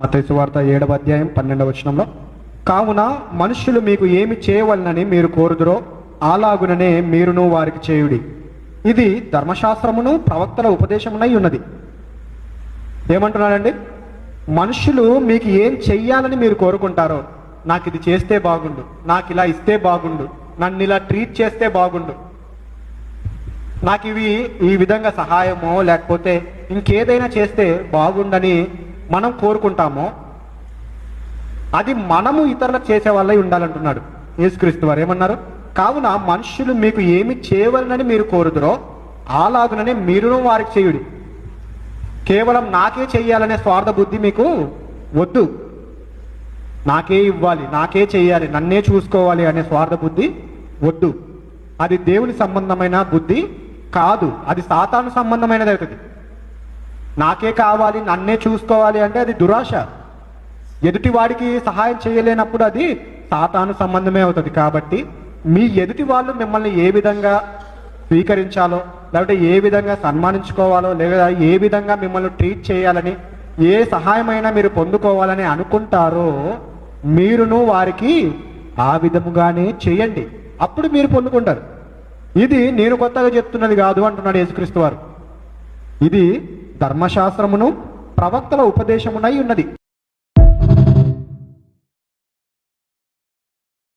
మతైసు వార్త ఏడవ అధ్యాయం పన్నెండవ వచనంలో కావున మనుష్యులు మీకు ఏమి చేయవలనని మీరు కోరుదురో అలాగుననే మీరును వారికి చేయుడి. ఇది ధర్మశాస్త్రమును ప్రవక్తల ఉపదేశమునై ఉన్నది. ఏమంటున్నాడండి? మనుషులు మీకు ఏం చెయ్యాలని మీరు కోరుకుంటారో నాకు ఇది చేస్తే బాగుండు నాకు ఇలా ఇస్తే బాగుండు నన్ను ఇలా ట్రీట్ చేస్తే బాగుండు. నాకు ఇవి ఈ విధంగా సహాయమో లేకపోతే ఇంకేదైనా చేస్తే బాగుండని మనం కోరుకుంటామో అది మనము ఇతరులకు చేసే వాళ్ళై ఉండాలంటున్నాడు యేసుక్రీస్తు వారు. ఏమన్నారు? కావున మనుషులు మీకు ఏమి చేయవలనని మీరు కోరుదురో అలాగుననే మీరును వారికి చేయుడి. కేవలం నాకే చేయాలనే స్వార్థ బుద్ధి మీకు వద్దు. నాకే ఇవ్వాలి నాకే చేయాలి నన్నే చూసుకోవాలి అనే స్వార్థ బుద్ధి వద్దు. అది దేవుని సంబంధమైన బుద్ధి కాదు అది సాతాను సంబంధమైనది అవుతుంది. నాకే కావాలి నన్నే చూసుకోవాలి అంటే అది దురాశ. ఎదుటి వాడికి సహాయం చేయలేనప్పుడు అది సాతాను సంబంధమే అవుతుంది. కాబట్టి మీ ఎదుటి వాళ్ళు మిమ్మల్ని ఏ విధంగా స్వీకరించాలో లేకపోతే ఏ విధంగా సన్మానించుకోవాలో లేదా ఏ విధంగా మిమ్మల్ని ట్రీట్ చేయాలని ఏ సహాయమైనా మీరు పొందుకోవాలని అనుకుంటారో మీరును వారికి ఆ విధముగానే చేయండి. అప్పుడు మీరు పొందుకుంటారు. ఇది నేను కొత్తగా చెప్తున్నది కాదు అంటున్నాడు యేసుక్రీస్తు వారు ఇది ధర్మశాస్త్రమును ప్రవక్తల ఉపదేశమునై ఉన్నది.